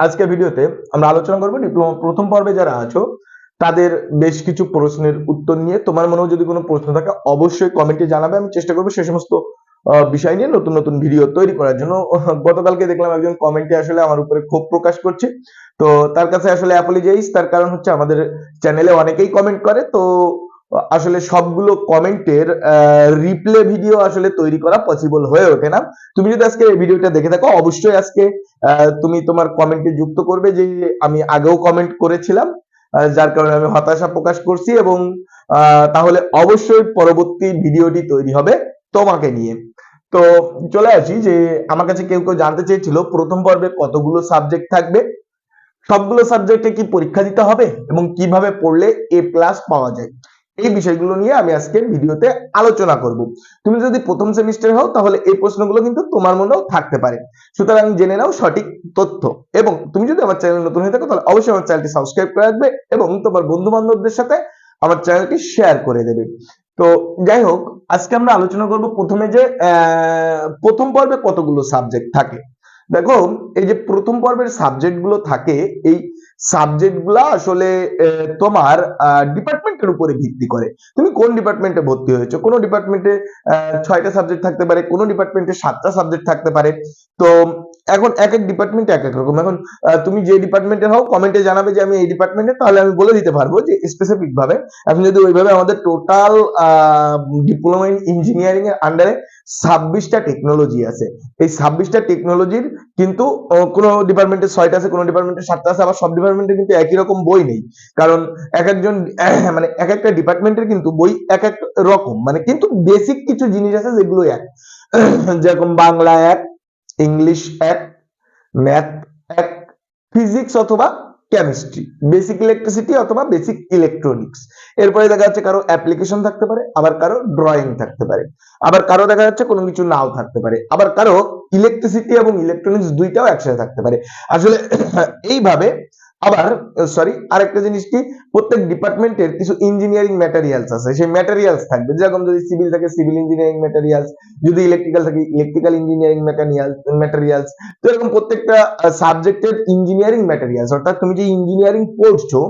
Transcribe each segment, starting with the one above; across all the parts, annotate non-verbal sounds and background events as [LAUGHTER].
আজকে ভিডিওতে আমরা আলোচনা করব ডিপ্লোমা প্রথম পর্বে যারা আছো, তাদের বেশ কিছু প্রশ্নের উত্তর নিয়ে। তোমার মনেও যদি কোনো প্রশ্ন থাকে, অবশ্যই কমেন্টে জানাবে। আমি চেষ্টা করব সে সমস্ত বিষয় নিয়ে নতুন নতুন ভিডিও তৈরি করার জন্য। [LAUGHS] গতকালকে দেখলাম একজন কমেন্টে আসলে আমার উপরে ক্ষোভ প্রকাশ করছে। তো তার কাছে আসলে অ্যাপোলজাইজ তার কারণ হচ্ছে আমাদের চ্যানেলে অনেকেই কমেন্ট করে। তো আসলে সবগুলো কমেন্টের রিপ্লে ভিডিও আসলে তৈরি করা পসিবল হয়ে ওঠে না। তুমি যদি আজকে এই ভিডিওটা দেখে থাকো, অবশ্যই আজকে তুমি তোমার কমেন্টে যুক্ত করবে যে আমি আগেও কমেন্ট করেছিলাম যার কারণে আমি হতাশা প্রকাশ করছি এবং তাহলে অবশ্যই পরবর্তী ভিডিওটি তৈরি হবে তোমাকে নিয়ে। তো চলে আসি যে, আমার কাছে কেউ কেউ জানতে চেয়েছিল, প্রথম পর্বে কতগুলো সাবজেক্ট থাকবে? সবগুলো সাবজেক্টে কি পরীক্ষা দিতে হবে এবং কীভাবে পড়লে এ প্লাস পাওয়া যায়? এই বিষয়গুলো নিয়ে আমি আজকে ভিডিওতে আলোচনা করব। তুমি যদি প্রথম সেমিস্টার হও, তাহলে এই প্রশ্নগুলো কিন্তু তোমার মনেও থাকতে পারে। সুতরাং জেনে নাও সঠিক তথ্য। এবং তুমি যদি আমার চ্যানেল নতুন হয়ে থাকো, তাহলে অবশ্যই আমার চ্যানেলটি সাবস্ক্রাইব করে রাখবে এবং তোমার বন্ধু বান্ধবদের সাথে আমার চ্যানেলটি শেয়ার করে দেবে। তো যাই হোক, আজকে আমরা আলোচনা করব প্রথমে যে প্রথম পর্বে কতগুলো সাবজেক্ট থাকে। দেখো, এই যে প্রথম পর্বের সাবজেক্টগুলো থাকে, এই সাবজেক্টগুলো আসলে তোমার ডিপার্টমেন্টের উপরে ভিত্তি করে। তুমি কোন ডিপার্টমেন্টে ভর্তি হয়েছো? কোনো ডিপার্টমেন্টে ছয়টা সাবজেক্ট থাকতে পারে, কোনো ডিপার্টমেন্টে সাতটা সাবজেক্ট থাকতে পারে। তো এখন এক এক ডিপার্টমেন্টে এক এক রকম। এখন তুমি যে ডিপার্টমেন্টে হও কমেন্টে জানাবে যে আমি এই ডিপার্টমেন্টে তাহলে আমি বলে দিতে পারব যে স্পেসিফিক ভাবে এখন যদি ওইভাবে আমাদের টোটাল ডিপ্লোমা ইন ইঞ্জিনিয়ারিং এর আন্ডারে ছাব্বিশটা টেকনোলজি আছে। এই ছাব্বিশটা টেকনোলজির কিন্তু কোনো ডিপার্টমেন্টে ছয়টা আছে, কোনো ডিপার্টমেন্টে সাতটা আছে, আবার সব ডিপার্টমেন্টে কিন্তু একই রকম বই নেই। কারণ এক একজন [COUGHS] মানে এক একটা ডিপার্টমেন্টের কিন্তু বই এক এক রকম। মানে কিন্তু বেসিক কিছু জিনিস আছে যেগুলো এক। [COUGHS] যেরকম বাংলা এক ইংলিশ এক ম্যাথ এক ফিজিক্স অথবা কেমিস্ট্রি বেসিক ইলেকট্রিসিটি অথবা বেসিক ইলেকট্রনিক্স এরপরে দেখা যাচ্ছে কারও অ্যাপ্লিকেশন থাকতে পারে, আবার কারও ড্রয়িং থাকতে পারে, আবার কারও দেখা যাচ্ছে কোনো কিছু নাও থাকতে পারে, আবার কারও ইলেকট্রিসিটি এবং ইলেকট্রনিক্স দুইটাও একসাথে থাকতে পারে। আসলে [CLEARS THROAT] এইভাবে আবার সরি আরেকটা জিনিস কি? প্রত্যেক ডিপার্টমেন্টের কিছু ইঞ্জিনিয়ারিং ম্যাটেরিয়ালস আছে। সেই ম্যাটেরিয়ালস থাকবে। যেরকম যদি সিভিল থাকে সিভিল ইঞ্জিনিয়ারিং ম্যাটেরিয়ালস যদি ইলেকট্রিক্যাল থাকে ইলেকট্রিক্যাল ইঞ্জিনিয়ারিং ম্যাটেরিয়াল ম্যাটেরিয়ালস তো এরকম প্রত্যেকটা সাবজেক্টের ইঞ্জিনিয়ারিং ম্যাটেরিয়ালস অর্থাৎ তুমি যে ইঞ্জিনিয়ারিং পড়ছো,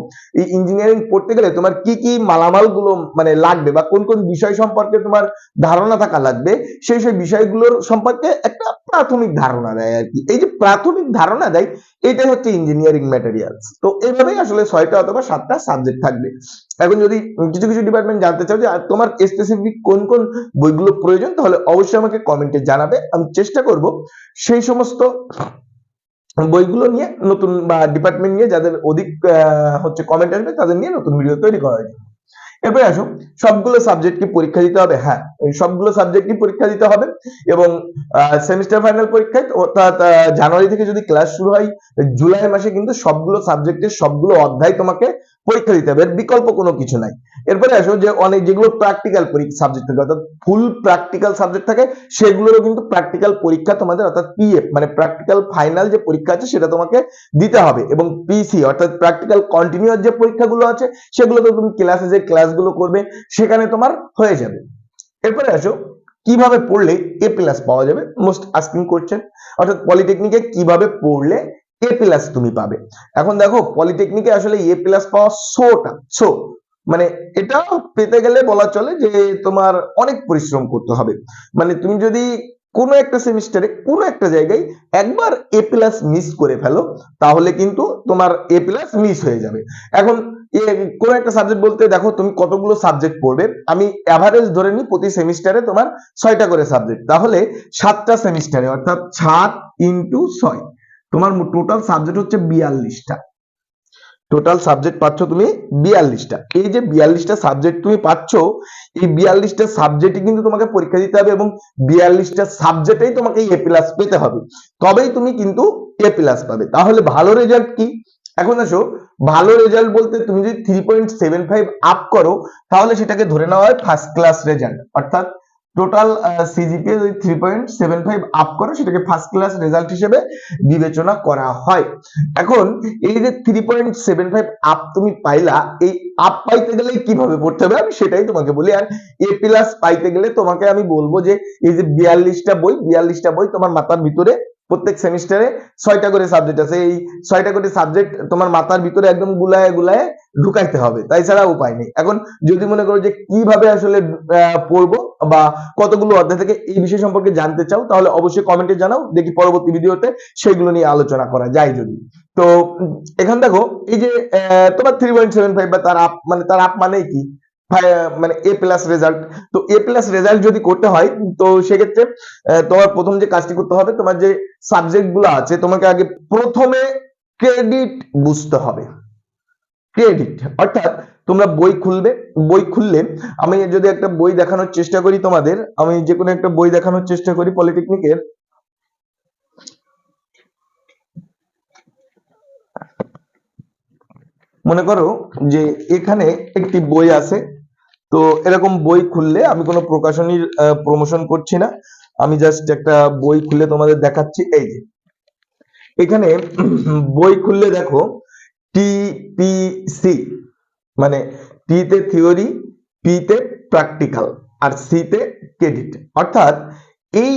এই ইঞ্জিনিয়ারিং পড়তে গেলে তোমার কি কি মালামালগুলো মানে লাগবে বা কোন কোন বিষয় সম্পর্কে তোমার ধারণা থাকা লাগবে, সেই সেই বিষয়গুলোর সম্পর্কে একটা প্রাথমিক ধারণা দেয় আর কি। এই যে প্রাথমিক ধারণা দেয়, এটাই হচ্ছে ইঞ্জিনিয়ারিং ম্যাটেরিয়ালস তো এইভাবেই আসলে ছয়টা অথবা সাতটা সাবজেক্ট থাকবে। এখন যদি কিছু কিছু ডিপার্টমেন্ট জানতে চাও যে তোমার স্পেসিফিক কোন কোন বইগুলো প্রয়োজন? তাহলে অবশ্যই আমাকে কমেন্টে জানাবে। আমি চেষ্টা করব সেই সমস্ত বইগুলো নিয়ে নতুন বা ডিপার্টমেন্ট নিয়ে যাদের অধিক হচ্ছে কমেন্ট আসবে, তাদের নিয়ে নতুন ভিডিও তৈরি করা যায় এরপরে আসো, সবগুলো সাবজেক্ট কি পরীক্ষা দিতে হবে। হ্যাঁ সবগুলো কি পরীক্ষা দিতে হবে এবং সেমিস্টার ফাইনাল পরীক্ষায় অর্থাৎ জানুয়ারি থেকে যদি ক্লাস শুরু হয় জুলাই মাসে কিন্তু সবগুলো সাবজেক্টের সবগুলো অধ্যায় তোমাকে পরীক্ষা দিতে হবে। এর বিকল্প কোনো কিছু নাই। এরপরে আসো যে অনেক যেগুলো প্র্যাকটিক্যাল সাবজেক্ট থাকে, অর্থাৎ ফুল প্র্যাকটিক্যাল সাবজেক্ট থাকে, সেগুলোরও কিন্তু প্র্যাকটিক্যাল পরীক্ষা তোমাদের, অর্থাৎ পিএফ মানে প্র্যাকটিক্যাল ফাইনাল যে পরীক্ষা আছে সেটা তোমাকে দিতে হবে। এবং পিসি অর্থাৎ প্র্যাকটিক্যাল কন্টিনিউয়াস যে পরীক্ষাগুলো আছে সেগুলো তো তুমি ক্লাসে যে ক্লাসগুলো করবে, সেখানে তোমার হয়ে যাবে। এরপরে আসো, কীভাবে পড়লে এ প্লাস পাওয়া যাবে? মোস্ট আস্কিং কোশ্চেন অর্থাৎ পলিটেকনিকে কীভাবে পড়লে এ প্লাস তুমি পাবে? এখন দেখো পলিটেকনিকে আসলে এ প্লাস পাওয়া সোটা সো মানে এটা পেতে গেলে বলা চলে যে তোমার অনেক পরিশ্রম করতে হবে। মানে তুমি যদি কোনো একটা সেমিস্টারে কোনো একটা জায়গায় একবার এ প্লাস মিস করে ফেলো, তাহলে কিন্তু তোমার এ প্লাস মিস হয়ে যাবে। এখন কোনো একটা সাবজেক্ট বলতে দেখো, তুমি কতগুলো সাবজেক্ট পড়বে? আমি অ্যাভারেজ ধরে নিই প্রতি সেমিস্টারে তোমার ছয়টা করে সাবজেক্ট তাহলে সাতটা সেমিস্টারে অর্থাৎ সাত ইন্টু ছয়, তোমার টোটাল সাবজেক্ট হচ্ছে বিয়াল্লিশটা। টোটাল সাবজেক্ট পাচ্ছ তুমি বিয়াল্লিশটা। এই যে বিয়াল্লিশটা সাবজেক্ট তুমি পাচ্ছ, এই বিয়াল্লিশটা সাবজেক্টই কিন্তু তোমাকে পরীক্ষা দিতে হবে এবং বিয়াল্লিশটা সাবজেক্টেই তোমাকে এ প্লাস পেতে হবে। তবেই তুমি কিন্তু এ প্লাস পাবে। তাহলে ভালো রেজাল্ট কি? এখন আসো, ভালো রেজাল্ট বলতে তুমি যদি three point seven five up করো, তাহলে সেটাকে ধরে নেওয়া হয় ফার্স্ট ক্লাস রেজাল্ট অর্থাৎ টোটাল সিজিপিএ যদি three point seven five up করে, সেটাকে ফার্স্ট ক্লাস রেজাল্ট হিসেবে বিবেচনা করা হয়। এখন, এই যে three point seven five up তুমি পাইলা, এই আপ পাইতে গেলে কীভাবে পড়তে হবে? আমি সেটাই তোমাকে বলি। আর এ প্লাস পাইতে গেলে তোমাকে আমি বলব যে, এই যে বিয়াল্লিশটা বই বিয়াল্লিশটা বই তোমার মাথার ভিতরে প্রত্যেক সেমিস্টারে ছয়টা করে সাবজেক্ট আছে। এই ছয়টা করে সাবজেক্ট তোমার মাথার ভিতরে একদম গুলায় গুলায় ঢুকাইতে হবে। তাই ছাড়া উপায় নেই। এখন যদি মনে করো যে কীভাবে আসলে পড়ব বা কতগুলো অধ্যায় থেকে এই বিষয় সম্পর্কে জানতে চাও, তাহলে অবশ্যই কমেন্টে জানাও, দেখি পরবর্তী ভিডিওতে সেগুলো নিয়ে আলোচনা করা যায় যদি। তো, এখান দেখো, এই যে তোমার থ্রি পয়েন্ট সেভেন ফাইভ বা তার আপ মানে তার আপ মানে কি? মানে এ প্লাস রেজাল্ট তো এ প্লাস রেজাল্ট যদি করতে হয়, তো সেক্ষেত্রে তোমার প্রথম যে কাজটি করতে হবে, তোমার যে সাবজেক্টগুলো আছে, তোমাকে আগে প্রথমে ক্রেডিট বুঝতে হবে। ক্রেডিট অর্থাৎ তোমরা বই খুলবে, বই খুললে আমি যদি একটা বই দেখানোর চেষ্টা করি তোমাদের, আমি যে কোনো একটা বই দেখানোর চেষ্টা করি পলিটেকনিকের মনে করো যে এখানে একটি বই আছে, তো এরকম বই খুললে আমি কোনো প্রকাশনীর প্রমোশন করছি না। আমি জাস্ট একটা বই খুলে তোমাদের দেখাচ্ছি, এই যে। এখানে বই খুললে দেখো টিপিসি মানে টি তে থিওরি পি তে প্র্যাকটিক্যাল আর সি তে ক্রেডিট অর্থাৎ এই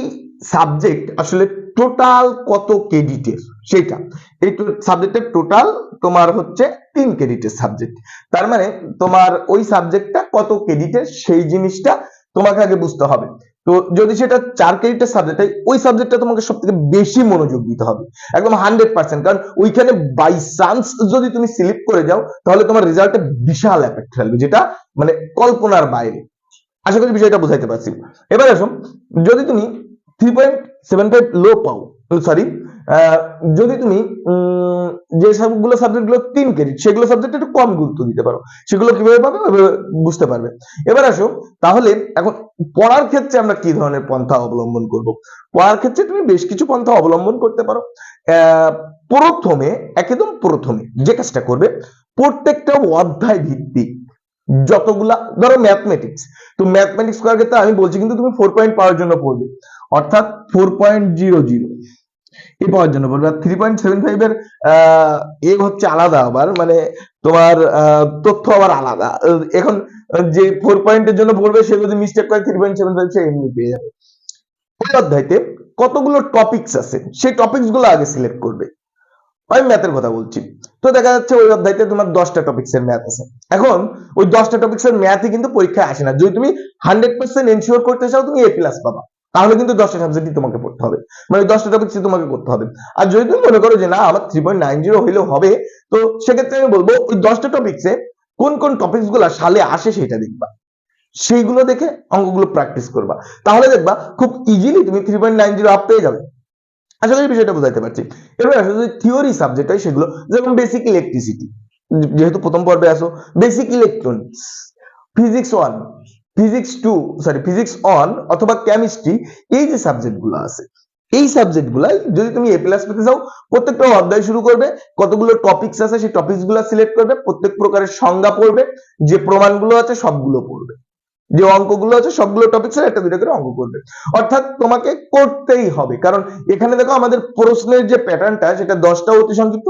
সাবজেক্ট আসলে টোটাল কত ক্রেডিটের সেটা এই সাবজেক্টের টোটাল তোমার হচ্ছে তিন ক্রেডিটের সাবজেক্ট তার মানে তোমার ওই সাবজেক্টটা কত ক্রেডিটের সেই জিনিসটা তোমাকে আগে বুঝতে হবে। তো যদি সেটা চার ক্রেডিটের সাবজেক্ট হয়, ওই সাবজেক্টটা তোমাকে সব থেকে বেশি মনোযোগ দিতে হবে। একদম হান্ড্রেড পার্সেন্ট কারণ ওইখানে বাই চান্স যদি তুমি স্লিপ করে যাও, তাহলে তোমার রেজাল্টে বিশাল এফেক্ট ফেলবে যেটা মানে কল্পনার বাইরে। আশা করি বিষয়টা বুঝাইতে পারছি। এবার আসুন, যদি তুমি three point seven five low পাও সরি যদি তুমি যে সবগুলো সাবজেক্টগুলো তিন ক্রেডিট সেগুলো সাবজেক্ট একটু কম গুরুত্ব দিতে পারো। সেগুলো কীভাবে পাবে? বুঝতে পারবে। এবার আসো, তাহলে এখন পড়ার ক্ষেত্রে আমরা কি ধরনের পন্থা অবলম্বন করব? পড়ার ক্ষেত্রে তুমি বেশ কিছু পন্থা অবলম্বন করতে পারো। প্রথমে, একদম প্রথমে যে কাজটা করবে, প্রত্যেকটা অধ্যায় ভিত্তিক যতগুলা, ধরো ম্যাথমেটিক্স তো ম্যাথমেটিক্স করার ক্ষেত্রে আমি বলছি কিন্তু তুমি ফোর পয়েন্ট পাওয়ার জন্য পড়বে। অর্থাৎ ফোর পয়েন্ট জিরো জিরো এ পাওয়ার জন্য? বলবে, আর থ্রি পয়েন্ট সেভেন ফাইভ এর এ হচ্ছে আলাদা আবার মানে তোমার তথ্য আবার আলাদা। এখন যে ফোর পয়েন্টের জন্য পড়বে সে যদি মিস্টেক করে থ্রি পয়েন্ট সেভেন ফাইভ সে এমনি পেয়ে যাবে। ওই অধ্যায়তে কতগুলো টপিকস আছে? সেই টপিকসগুলো আগে সিলেক্ট করবে। আমি ম্যাথের কথা বলছি। তো দেখা যাচ্ছে ওই অধ্যায়তে তোমার দশটা টপিক্স এর ম্যাথ আছে। এখন ওই দশটা টপিক্স এর ম্যাথই কিন্তু পরীক্ষায় আসে না। যদি তুমি হান্ড্রেড পার্সেন্ট এনশিওর করতে চাও, তুমি এ প্লাস পাবা। তাহলে কিন্তু দশটা সাবজেক্টই তোমাকে পড়তে হবে। মানে দশটা টপিক্স তোমাকে করতে হবে। আর যদি তুমি মনে করো যে না, আমার থ্রি পয়েন্ট নাইন জিরো হইলেও হবে, তো সেক্ষেত্রে আমি বলব, ওই দশটা টপিক্সে কোন কোন টপিকসগুলা সালে আসে সেটা দেখবা। সেইগুলো দেখে অঙ্কগুলো প্র্যাকটিস করবা। তাহলে দেখবা, খুব ইজিলি তুমি three point nine zero up পেয়ে যাবে। আশা করি বিষয়টা বুঝাইতে পারছি। এবার আসলে যদি থিওরি সাবজেক্ট হয় সেগুলো, যেমন বেসিক ইলেকট্রিসিটি যেহেতু প্রথম পর্বে আসো basic electronics physics one physics two sorry physics on অথবা কেমিস্ট্রি এই যে সাবজেক্টগুলো আছে, এই সাবজেক্ট গুলাই যদি তুমি এ প্লাস পেতে চাও, প্রত্যেকটা অধ্যায় শুরু করবে, কতগুলো টপিকস আছে সেই টপিকসগুলো সিলেক্ট করবে, প্রত্যেক প্রকারের সংজ্ঞা পড়বে, যে প্রমাণগুলো আছে সবগুলো পড়বে। যে অঙ্কগুলো আছে সবগুলো টপিক্স এর একটা দুটো করে অঙ্ক করবে। অর্থাৎ তোমাকে করতেই হবে, কারণ এখানে দেখো আমাদের প্রশ্নের যে প্যাটার্নটা সেটা দশটা অতি সংক্ষিপ্ত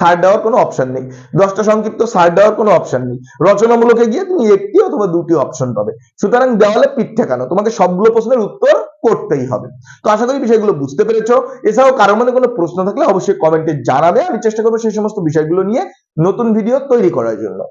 সার দেওয়ার কোনো অপশন নেই। দশটা সংক্ষিপ্ত সার দেওয়ার কোনো অপশন নেই। রচনামূলকে গিয়ে তুমি একটি অথবা দুটি অপশন পাবে। সুতরাং দেওয়ালে পিঠ ঠেকানো। তোমাকে সবগুলো প্রশ্নের উত্তর করতেই হবে। তো আশা করি বিষয়গুলো বুঝতে পেরেছ। এছাড়াও কারও মনে কোনো প্রশ্ন থাকলে অবশ্যই কমেন্টে জানাবে। আমি চেষ্টা করব সেই সমস্ত বিষয়গুলো নিয়ে নতুন ভিডিও তৈরি করার জন্য।